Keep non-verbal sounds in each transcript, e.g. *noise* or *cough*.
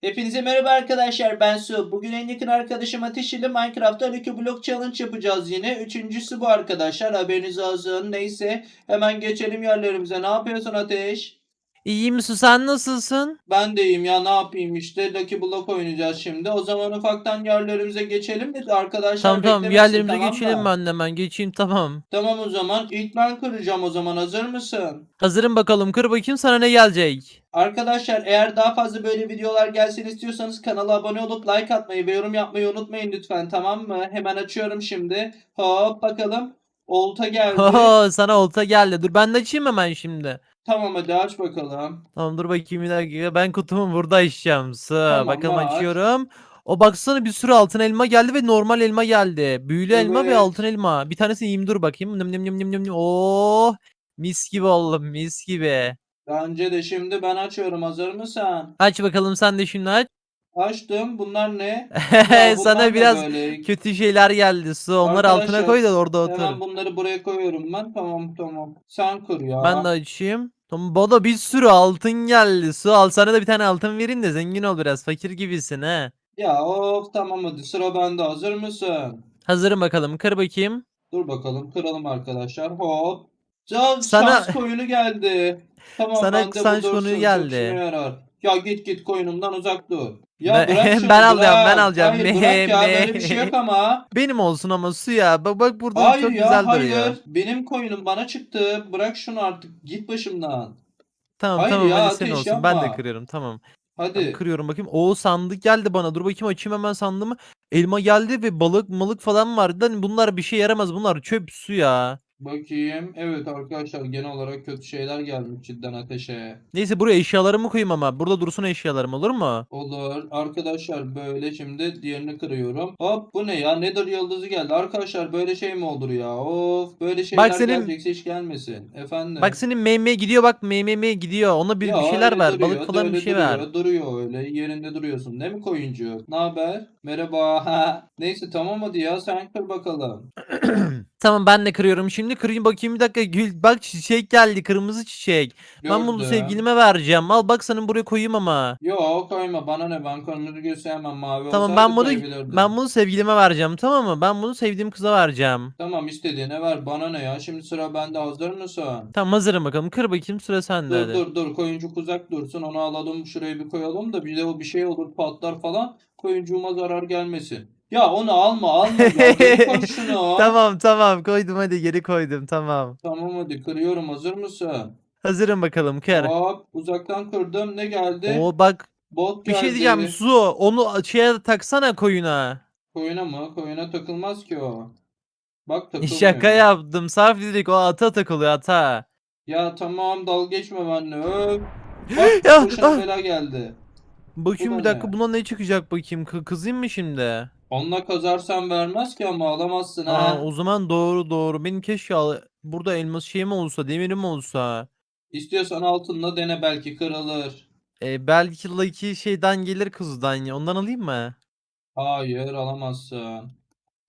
Hepinize merhaba arkadaşlar ben Su. Bugün en yakın arkadaşım Ateş ile Minecraft'ta Lucky Block Challenge yapacağız yine. Üçüncüsü bu arkadaşlar haberiniz olsun. Neyse hemen geçelim yerlerimize. Ne yapıyorsun Ateş? İyiyim Susan nasılsın? Ben de iyiyim ya ne yapayım işte Lucky Block oynayacağız şimdi. O zaman ufaktan yerlerimize geçelim mi arkadaşlar? Tamam tamam beklemesin, yerlerimize tamam geçelim mı? ben de hemen geçeyim tamam. Tamam o zaman ilk ben kıracağım o zaman hazır mısın? Hazırım bakalım kır bakayım sana ne gelecek. Arkadaşlar eğer daha fazla böyle videolar gelsin istiyorsanız kanala abone olup like atmayı ve yorum yapmayı unutmayın lütfen tamam mı? Hemen açıyorum şimdi. Hop bakalım. Olta geldi. Oho *laughs* sana olta geldi. Dur ben de açayım hemen şimdi. tamam hadi aç bakalım. Tamam dur bakayım bir dakika ben kutumu burada açacağım. Sı Tamam, bakalım aç. açıyorum. O baksana bir sürü altın elma geldi ve normal elma geldi. Büyülü elma ve Evet. altın elma. Bir tanesi yiyeyim dur bakayım. Nım nım nım nım nım. Oh mis gibi oğlum mis gibi. Bence de şimdi ben açıyorum. Hazır mısın? Aç bakalım sen de şimdi aç. Açtım. Bunlar ne? *laughs* Ya bunlar Sana da biraz böyle. kötü şeyler geldi su. Onları altına Arkadaşlar, koy da orada otur. Hemen bunları buraya koyuyorum ben. Tamam tamam. Sen kur ya. Ben de açayım. Tamam bana bir sürü altın geldi. Su al sana da bir tane altın vereyim de zengin ol biraz. Fakir gibisin he. Ya of tamam hadi sıra bende. Hazır mısın? Hazırım bakalım. Kır bakayım. Dur bakalım kıralım arkadaşlar. Hop. Can Sana- şans koyunu geldi. Tamam Sana bende bu şans dursun, koyunu çok geldi. işime yarar. Ya git git koyunumdan uzak dur. Ya Ben- bırak *laughs* şunu ben alacağım, ben alacağım. Hayır Me- bırak ya me- böyle bir şey yok ama. Benim olsun ama su ya. Bak bak burada Hayır çok ya güzel hayır. duruyor. Benim koyunum bana çıktı. Bırak şunu artık. Git başımdan. Tamam Hayır tamam ya, hadi senin olsun. Ben de yapma. kırıyorum tamam. Hadi. Kırıyorum bakayım. O sandık geldi bana. Dur bakayım açayım hemen sandığımı. Elma geldi ve balık malık falan vardı. Hani bunlar bir şey yaramaz. Bunlar çöp su ya. Bakayım. Evet arkadaşlar genel olarak kötü şeyler gelmiş cidden ateşe. Neyse buraya eşyalarımı koyayım ama. Burada dursun eşyalarım olur mu? Olur. Arkadaşlar böyle şimdi diğerini kırıyorum. Hop bu ne ya? Nether yıldızı geldi. Arkadaşlar böyle şey mi olur ya? Of böyle şeyler senin- gelecekse hiç gelmesin. Efendim. Bak senin meme gidiyor bak meme gidiyor. Ona bir, bir şeyler öyle ver. duruyor, Balık falan bir öyle şey duruyor, ver. Duruyor öyle. Yerinde duruyorsun. Değil mi koyuncu? Ne haber? Merhaba. *laughs* Neyse tamam hadi ya sen kır bakalım. *clears throat* Tamam ben de kırıyorum. Şimdi kırayım bakayım bir dakika. Gül bak çiçek geldi. Kırmızı çiçek. Ben bunu Gördüm. sevgilime vereceğim. Al bak sana buraya koyayım ama. Yo koyma bana ne ben kırmızı göstermem mavi Tamam ben bunu koyabilirdim. ben bunu sevgilime vereceğim tamam mı? Ben bunu sevdiğim kıza vereceğim. Tamam istediğine ver bana ne ya şimdi sıra bende hazır mısın? Tamam hazırım bakalım. Kır bakayım sıra sende Dur hadi. dur dur koyuncuk uzak dursun onu alalım şuraya bir koyalım da bir de o bir şey olur patlar falan koyuncuğuma zarar gelmesin. Ya onu alma alma ya geri *laughs* koy şunu. Tamam tamam koydum hadi geri koydum tamam. Tamam hadi kırıyorum hazır mısın? Hazırım bakalım kır. Hop uzaktan kırdım ne geldi? Oo bak Bot bir geldi. şey diyeceğim su onu şeye taksana koyuna. Koyuna mı? Koyuna takılmaz ki o. Bak *laughs* takılmıyor. Şaka yaptım saf dedik o ata takılıyor ata. Ya tamam dalga geçme benimle öp. *laughs* Bak Ya, başına ah. bela geldi. Bakayım bir da dakika ne? buna ne çıkacak bakayım Kı- kızayım mı şimdi? Onunla kazarsan vermez ki ama alamazsın Aa, ha. o zaman doğru doğru benim keşke al- burada elmas şeyim olsa demirim olsa. İstiyorsan altınla dene belki kırılır. E, belki Lucky şeyden gelir kızdan ya ondan alayım mı? Hayır alamazsın.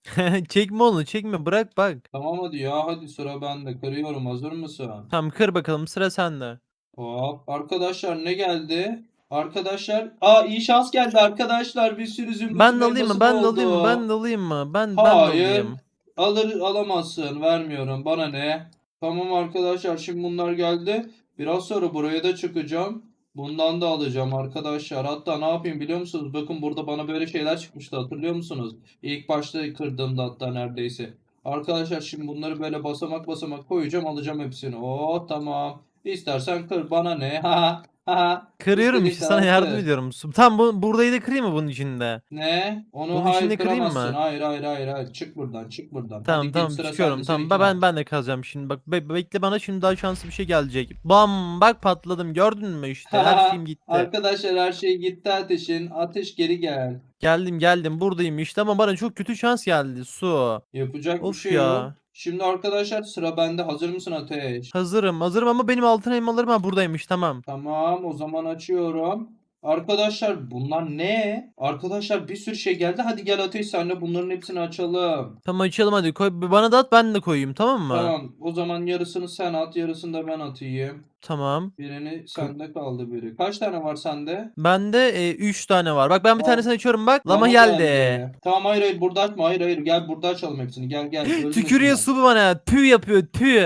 *laughs* çekme onu çekme bırak bak. Tamam hadi ya hadi sıra bende. Kırıyorum hazır mısın? Tamam kır bakalım sıra sende. Hop arkadaşlar ne geldi? Arkadaşlar aa iyi şans geldi arkadaşlar bir sürü zümrüt Ben de alayım mı? Ben de alayım mı? Ben de alayım mı? Ben ben de Hayır. alayım. Alır alamazsın vermiyorum bana ne? Tamam arkadaşlar şimdi bunlar geldi. Biraz sonra buraya da çıkacağım. Bundan da alacağım arkadaşlar. Hatta ne yapayım biliyor musunuz? Bakın burada bana böyle şeyler çıkmıştı hatırlıyor musunuz? İlk başta kırdığımda hatta neredeyse. Arkadaşlar şimdi bunları böyle basamak basamak koyacağım alacağım hepsini. Oo tamam. İstersen kır bana ne? *laughs* Ha ha. Kırıyorum işte sana yardım ediyorum. Tamam bu burayı da kırayım mı bunun içinde? Ne? Onu Bunun hayır içinde kırayım mı? kıramazsın. Hayır hayır hayır hayır. Çık buradan çık buradan. Tamam Hadi git, tamam sıra çıkıyorum sende, tamam ben ben ben de kazacağım şimdi bak be- bekle bana şimdi daha şanslı bir şey gelecek. Bam bak patladım gördün mü işte her şeyim gitti. Arkadaşlar her şey gitti ateşin. Ateş geri gel. Geldim geldim buradayım işte ama bana çok kötü şans geldi su. Yapacak bir Of şey ya. Şimdi arkadaşlar sıra bende. Hazır mısın Ateş? Hazırım hazırım ama benim altın elmalarım ha buradaymış tamam. Tamam o zaman açıyorum. Arkadaşlar bunlar ne? Arkadaşlar bir sürü şey geldi. Hadi gel Ateş senle bunların hepsini açalım. Tamam açalım hadi koy. Bana da at ben de koyayım tamam mı? Tamam. O zaman yarısını sen at, yarısını da ben atayım. Tamam. Birini sende kaldı biri. Kaç tane var sende? Bende 3 tane var. Bak ben bir Al. tanesini açıyorum bak. Lama Bana geldi. Tamam hayır hayır burada açma. Hayır hayır gel burada açalım hepsini. Gel gel. *laughs* Tükürüyor su bana. Tüy yapıyor tüy.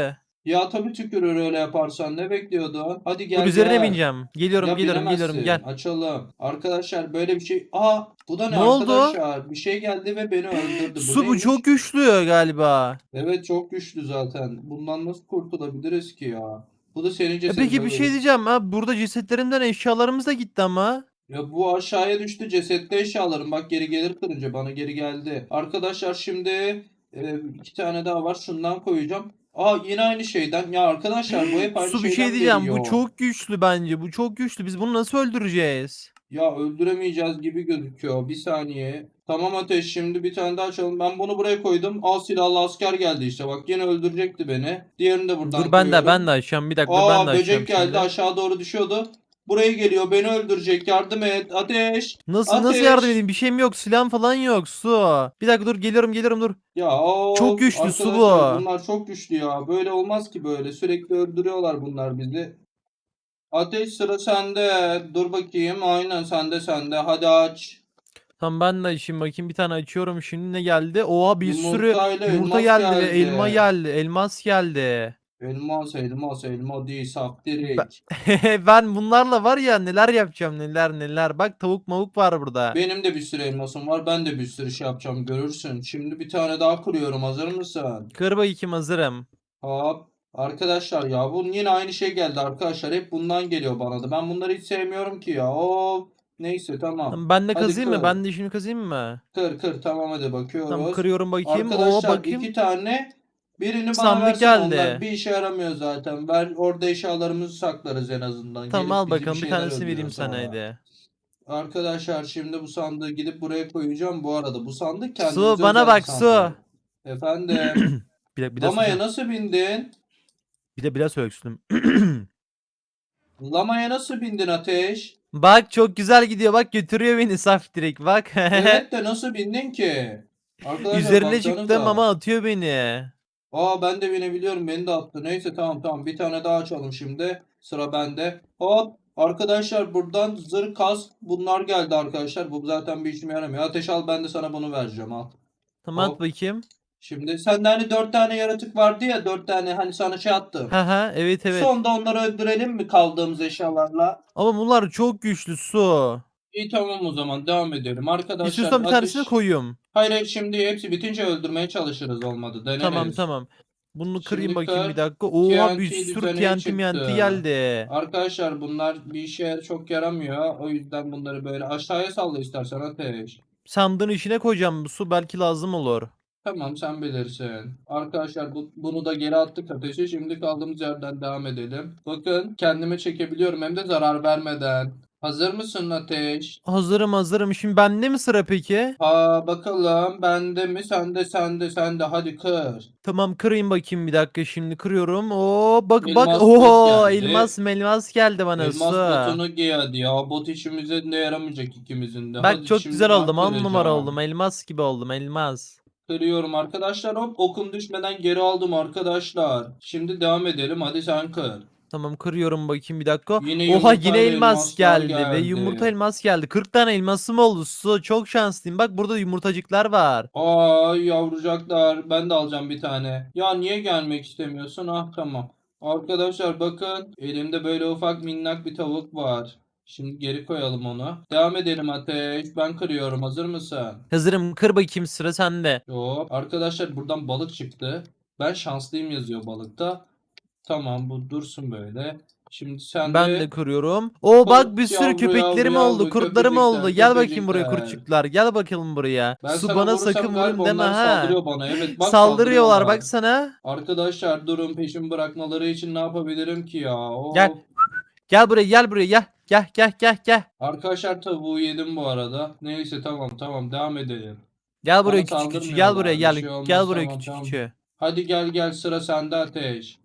Ya tabii tükürür öyle yaparsan. Ne bekliyordun? Hadi gel Dur üzerine gel. bineceğim. Geliyorum Ya geliyorum geliyorum gel. Açalım. Arkadaşlar böyle bir şey. Aa bu da ne, Ne oldu? arkadaşlar? Bir şey geldi ve beni öldürdü. Su bu neymiş? çok güçlü galiba. Evet çok güçlü zaten. Bundan nasıl kurtulabiliriz ki ya? Bu da senin E cesedin. peki bir şey diyeceğim ha. Burada cesetlerimden eşyalarımız da gitti ama. Ya bu aşağıya düştü cesette eşyalarım. Bak geri gelir kırınca bana geri geldi. Arkadaşlar şimdi e, iki tane daha var. Şundan koyacağım. Aa yine aynı şeyden. Ya arkadaşlar bu hep aynı Su bir şeyden şey diyeceğim. geliyor. Bu çok güçlü bence. Bu çok güçlü. Biz bunu nasıl öldüreceğiz? Ya öldüremeyeceğiz gibi gözüküyor. Bir saniye. Tamam Ateş şimdi bir tane daha açalım. Ben bunu buraya koydum. Al silahlı asker geldi işte. Bak yine öldürecekti beni. Diğerini de buradan Dur ben de koyuyorum. ben de açacağım. Bir dakika Aa ben de açacağım böcek geldi şimdi. aşağı doğru düşüyordu. Buraya geliyor beni öldürecek yardım et Ateş. Nasıl nasıl Ateş. yardım edeyim? Bir şeyim yok. Silahım falan yok. Su. Bir dakika dur geliyorum geliyorum dur. Ya of, Çok güçlü, su arkadaşlar bu. Bunlar çok güçlü ya. Böyle olmaz ki böyle. Sürekli öldürüyorlar bunlar bizi. Ateş sıra sende. Dur bakayım. Aynen sende sende. Hadi aç. Tamam ben de açayım bakayım. Bir tane açıyorum. Şimdi ne geldi? Oha bir sürü Yumurtayla yumurta elmas geldi ve geldi. elma geldi. Elmas geldi. Elmas elmas elma değil saftirik. *laughs* ben bunlarla var ya neler yapacağım neler neler. Bak tavuk mavuk var burada. Benim de bir sürü elmasım var. Ben de bir sürü şey yapacağım görürsün. Şimdi bir tane daha kuruyorum. Hazır mısın? Kır bakayım hazırım. Hop. Arkadaşlar ya bunun yine aynı şey geldi arkadaşlar. Hep bundan geliyor bana da. Ben bunları hiç sevmiyorum ki ya. Of. Neyse tamam. Ben de Hadi kazıyım mı? kır. Ben de işini kazıyım mı? Kır kır tamam hadi bakıyoruz. Tamam kırıyorum bakayım. Oo Arkadaşlar bakayım. iki tane birini bana Sandık versin geldi. onlar bir işe yaramıyor zaten. Ben orada eşyalarımızı saklarız en azından. Tamam Gelip al bakalım bir şeyler tanesini vereyim öldürüyor sana sonra. Arkadaşlar şimdi bu sandığı gidip buraya koyacağım. Bu arada bu sandık kendimize Su bana özel bir bak su. sandık. Efendim. *clears throat* Bir de bir de Lamaya nasıl bindin? bir de biraz öksürdüm. *clears throat* Lamaya nasıl bindin Ateş? Bak çok güzel gidiyor. Bak götürüyor beni saf direkt bak. *laughs* Evet de nasıl bindin ki? Arkadaşlar Üzerine çıktım baksanıza. ama atıyor beni. Aa ben de binebiliyorum. Beni de attı. Neyse tamam tamam. Bir tane daha açalım şimdi. Sıra bende. Hop. Arkadaşlar buradan zırh kas bunlar geldi arkadaşlar. Bu zaten bir işime yaramıyor. Ateş al ben de sana bunu vereceğim al. Tamam Hop. at bakayım. Şimdi sende hani dört tane yaratık vardı ya. Dört tane hani sana şey attım. Ha ha evet evet. Sonda onları öldürelim mi kaldığımız eşyalarla? Ama bunlar çok güçlü su. İyi tamam o zaman devam edelim. Arkadaşlar İstiyorsan bir ateş- tanesini koyayım. Hayır hayır şimdi hepsi bitince öldürmeye çalışırız olmadı. Deneriz. Tamam tamam. Bunu kırayım Şimdi bakayım bir dakika. Oha bir TNT sürü düzeneği TNT geldi. Arkadaşlar bunlar bir işe çok yaramıyor. O yüzden bunları böyle aşağıya salla istersen Ateş. Sandığın içine koyacağım bu su belki lazım olur. Tamam sen bilirsin. Arkadaşlar bu, bunu da geri attık ateşe. Şimdi kaldığımız yerden devam edelim. Bakın kendime çekebiliyorum hem de zarar vermeden. Hazır mısın Ateş? Hazırım hazırım. Şimdi bende mi sıra peki? Ha bakalım bende mi sende sende sende hadi kır. Tamam kırayım bakayım bir dakika şimdi kırıyorum. Oo bak Elmas bak. bot Oo geldi. elmas melmas geldi bana Elmas su. botunu giy hadi ya. Bot işimize de yaramayacak ikimizin de. Bak Hadi çok şimdi güzel oldum. On numara oldum. Elmas gibi oldum. Elmas. Kırıyorum arkadaşlar. Hop okum düşmeden geri aldım arkadaşlar. Şimdi devam edelim. Hadi sen kır. Tamam kırıyorum bakayım bir dakika. Yine Oha yine elmas elmaslar geldi ve geldi. yumurta elmas geldi. 40 tane elmasım oldu. Su çok şanslıyım. Bak burada yumurtacıklar var. Ay yavrucaklar. Ben de alacağım bir tane. Ya niye gelmek istemiyorsun? Ah tamam. Arkadaşlar bakın. Elimde böyle ufak minnak bir tavuk var. Şimdi geri koyalım onu. Devam edelim Ateş. Ben kırıyorum. Hazır mısın? Hazırım. Kır bakayım sıra sende. Hop. Arkadaşlar buradan balık çıktı. Ben şanslıyım yazıyor balıkta. Tamam bu dursun böyle. Şimdi sen Ben de de kırıyorum. Oo bak bir sürü yavru, köpeklerim yavru, oldu, yavru, kurtlarım oldu. Gel bakayım buraya köpecikler. kurtçuklar. Gel bakalım buraya. ben Su sana bana vurursam sakın galiba vurun deme onlar ha. saldırıyor bana. Evet bak Saldırıyorlar saldırıyorlar. baksana. Arkadaşlar durun peşimi bırakmaları için ne yapabilirim ki ya? Of. Gel. Gel buraya gel buraya gel. Gel gel gel gel. Arkadaşlar tavuğu yedim bu arada. Neyse tamam tamam devam edelim. Gel buraya Bana küçük küçük. Gel buraya gel. şey olmaz, Gel buraya tamam, küçük tamam. küçük. Hadi gel gel sıra sende ateş.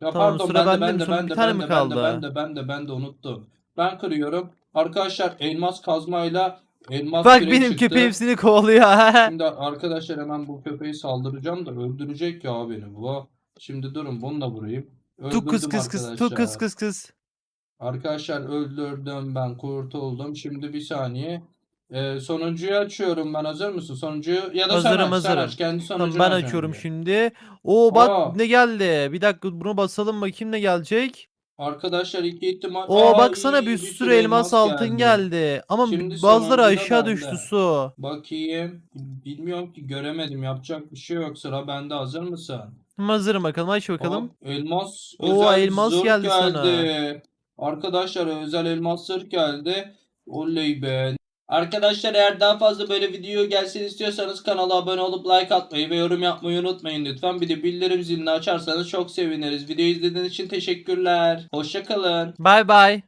Ya Tamam, pardon sıra ben de bende ben mi? de Son ben bir de tane ben mi de ben de kaldı? ben de ben de ben de unuttum. Ben kırıyorum. Arkadaşlar elmas kazmayla elmas Bak kürek benim çıktı. köpeğim seni kovalıyor. *laughs* Şimdi arkadaşlar hemen bu köpeği saldıracağım da öldürecek ya beni bu. Şimdi durun bunu da vurayım. tu kız Öldürdüm kız kız tu arkadaşlar. kız kız kız. Arkadaşlar öldürdüm ben kurtuldum. Şimdi bir saniye. Ee, sonuncuyu açıyorum ben hazır mısın? Sonuncuyu ya da sen Hazırım, aç, sen hazırım. aç. Kendi Tamam sonucunu ben aç açıyorum önce. şimdi. Oo bak Aa. ne geldi. Bir dakika bunu basalım bakayım ne gelecek. Arkadaşlar iki ihtimal. Oo Aa, baksana iyi, bir sürü elmas altın geldi. Ama Şimdi bazıları sonuncu da aşağı bende. düştü su. Bakayım. Bilmiyorum ki göremedim. Yapacak bir şey yok. Sıra bende. Hazır mısın? Tamam, Hazırım bakalım aç bakalım. Hop, elmas Oo, özel elmas zırh geldi sana. Arkadaşlar özel elmas zırh geldi. Oley be. Arkadaşlar eğer daha fazla böyle video gelsin istiyorsanız kanala abone olup like atmayı ve yorum yapmayı unutmayın lütfen. Bir de bildirim zilini açarsanız çok seviniriz. Video izlediğiniz için teşekkürler. Hoşçakalın. Bye bye.